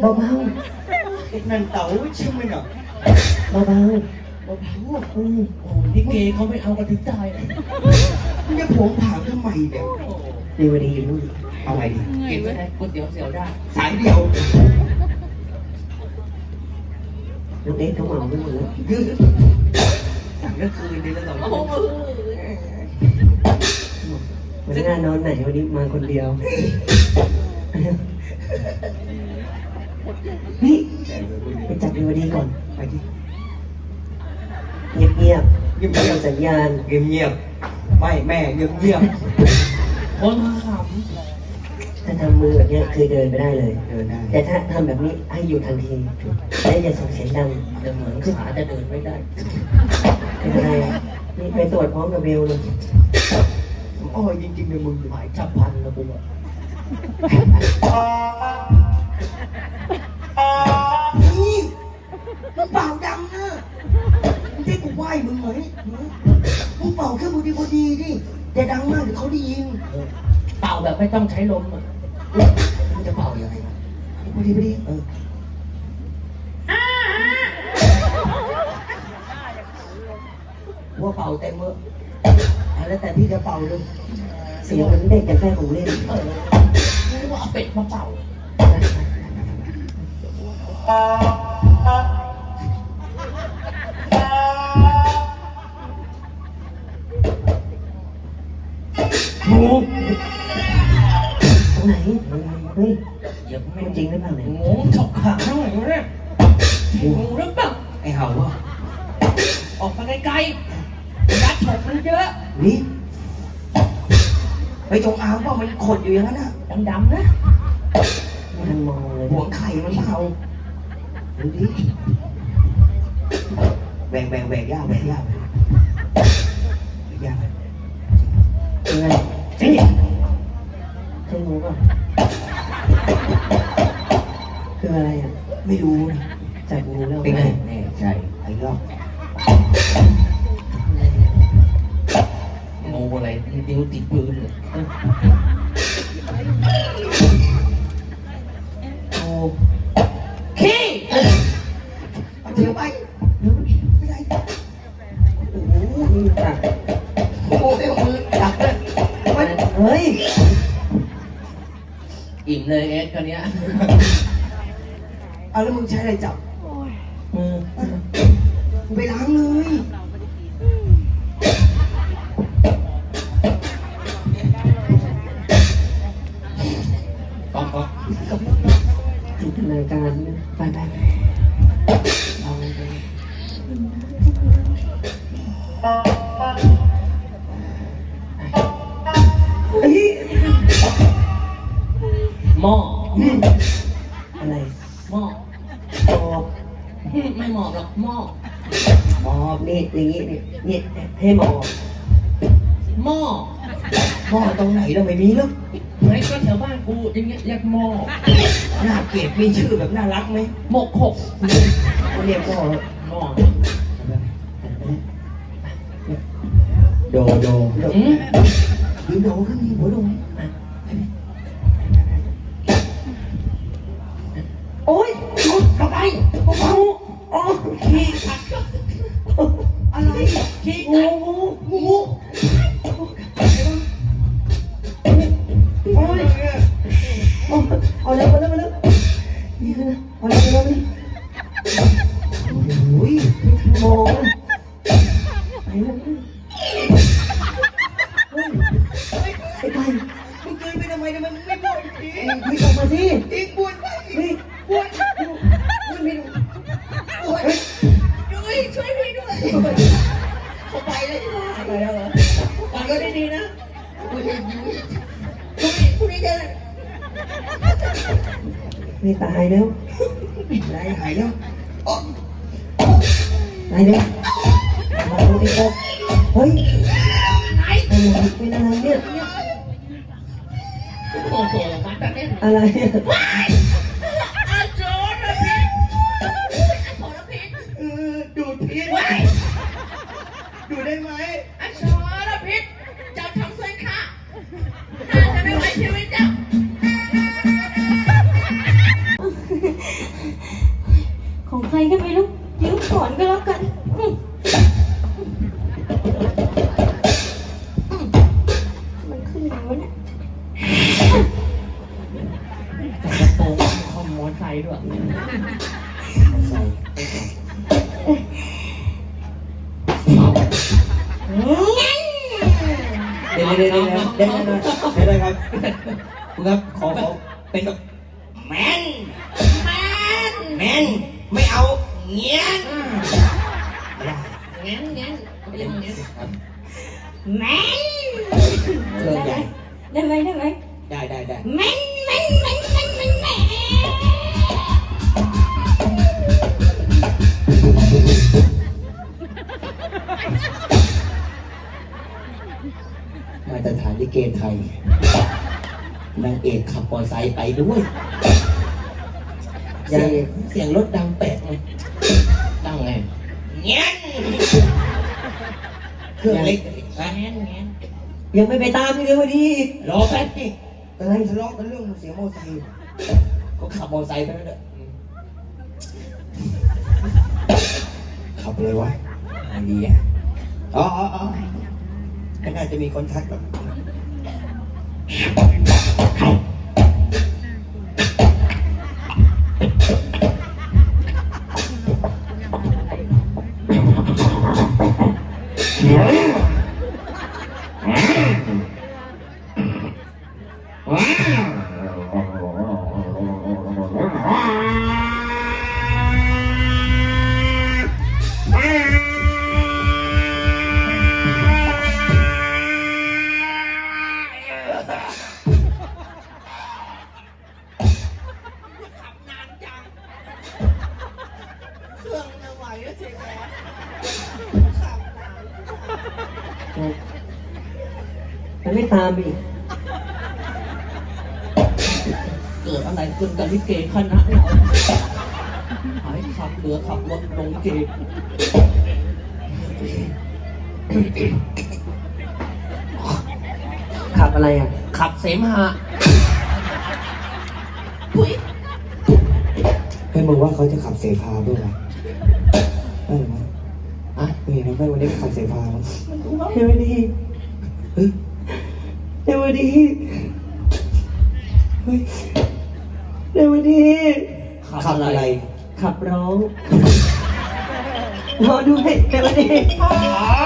เบาไอ้นั่นเต๋าใช่ไหมเนาะๆเบาเบาๆอืมโอ้ลิเกเขาไม่เอากันถึงตายเลยๆมึงจะผมถามทำไมเนี่ยดีวันดีอยู่นู่นเอาไงดีกินได้ก๋วยเตี๋ยวเสียวได้ สายเดียวน้องเอ็กซ์เขาเหมาไปหมดแล้วสั่งก็คืนเดือนละสองโอ้โหวันนี้นอนไหนวันนี้มาคนเดียว นี่ไปจับดีวันดีก่อน ไปที่เงียบๆเงียบเงียบไม่เงียเอาบสัญญาณเงียบเงียบๆไม่แม่เงียบเงียบคนขถ้าทำมือแบบเนี้ยคือเดินไปได้เลยเดินได้แต่ถ้าทำแบบนี้ให้หยุดทันทีและอย่าส่งเสียงดังำจะเหมือนขาจะเดินไม่ได้ไม่เป็นไรนี่ไปตรวจพร้อมกับเบลเลยอ้อยจริงๆเลยมึงหมายจับพันนะกูอะ ว้มึงไหมมึงเป่าแค่พอดีพอดีดิอย่าดังมากเดี๋ยวเขาได้ยินเป่าแบบไม่ต้องใช้ลมอะมึงจะเป่ายังไงวะพอดีพอดีเออว่าเป่าเต็มมือเอาแล้วแต่พี่จะเป่าเลยเสียงเหมือนเด็กแต่แค่ของเล่นเออนึกว่าเอาเป็ดมาเป่า ตรงไหน เฮ้ยเยียบไม่จริงหรือเปล่าเนี่ยงูฉกขาหน่อยเนี่ยงูหรือเปล่าไอ้เห่าวะออกมาไกลๆยัดฉกมันเยอะนี่ไปจงอางว่ามันขดอยู่อย่างนั้นน่ะดำๆนะมันมองเลยห่วไข่มันเผาดูดิแหวงแหวงแหวงย่าแหวงย่าแหวงย่ายังไง ใช่งูป่ะคืออะไรอะ ไม่รู้นะจับงูแล้วเป็นไงแน่ใจไอ้รอบงูอะไรนิ้วติดปืนเลย อิ่มเลยเอ็กซ์คนเนี้ยเอาแล้วมึงใช้อะไรจับมือมึงไปล้างเลยก๊อกก๊อกจินตนาการนะไปไปไปเอาไปเฮ้ย หม้ออะไรหม้อตอบไม่หมอบหรอกหม้อหมอบนี่อย่างงี้นี่นี่ให้หมอบหม้อหม้อตรงไหนเราไม่มีแล้วไหนก็แถวบ้านกูอย่างเงี้ยเรียกหม้อหน้าเกลียดมีชื่อแบบน่ารักไหมหมกหกเขาเรียกว่าหม้อโดโดอืมหรือโดก็มีหัวโด มึงเกินไปทำไมทำไมมึงไม่ปวดทีไม่ออกมาสิอีกปวดไปเฮ้ยปวดไม่รู้ปวดด้วยช่วยด้วยด้วยเขาไปเลยไหมไปแล้วเหรอฟังก็ได้ดีนะปวดอยู่คุณนี่เดินไม่ตายแล้วได้หายแล้วตายแล้วมาดูไอ้กบเฮ้ยไหนเป็นอะไรเนี่ย โอ้โหมาแต่เล่นอะไรเนี่ยอาโจนะพี่อาโจนะพี่เออดูดพิษดูดได้ไหม ด้วยเดี๋ยวเดี๋ยวเดี๋ยวเดี๋ยวเดี๋ยวเดี๋ยวได้ได้ครับคุณครับขอขอเป็นแบบแมนแมนแมนไม่เอาเงี้ยไม่ได้เงี้ยเงี้ยเงี้ยแมนเครื่องใหญ่ได้ไหมได้ไหมได้ได้ได้แมนแมนแมนาตรฐานลิเกไทยนางเอกขับมอเตอร์ไซค์ไปด้วยเสียงเสียงรถดังแปลกไงดังไงเงี้ยเครื่องเล็กฮะเงี้ยเงี้ยยังไม่ไปตามพี่เลยวันนี้รอแป๊บนี่อะไรทะเลาะกันเรื่องเสียงมอเตอร์ไซค์เขาขับมอเตอร์ไซค์ไปแล้วเด้อขับเลยวะไอเดียอ๋ออ๋ออ๋อก็น่าจะมีคนทักแบบ น มันไม่ตามอีกเกิดอะไรขึ้นกับลิเกคณะเราหายขับเรือขับรถลงลิเกขับอะไรอะ ขับเสมหะพุ้ยเฮ้ยมึงว่าเขาจะขับเสพาด้วยเหรอได้หรือไม่อะมึงเห็นไหมวันนี้ขับเสพามั้งเดี๋ยววันนี้เฮ้ยเดี๋ย ววันนี้เฮ้ยเดี๋ยววันนี้ขับอะไร ขับร้องรอด้วยเดี๋ยววันนี้อ๋อ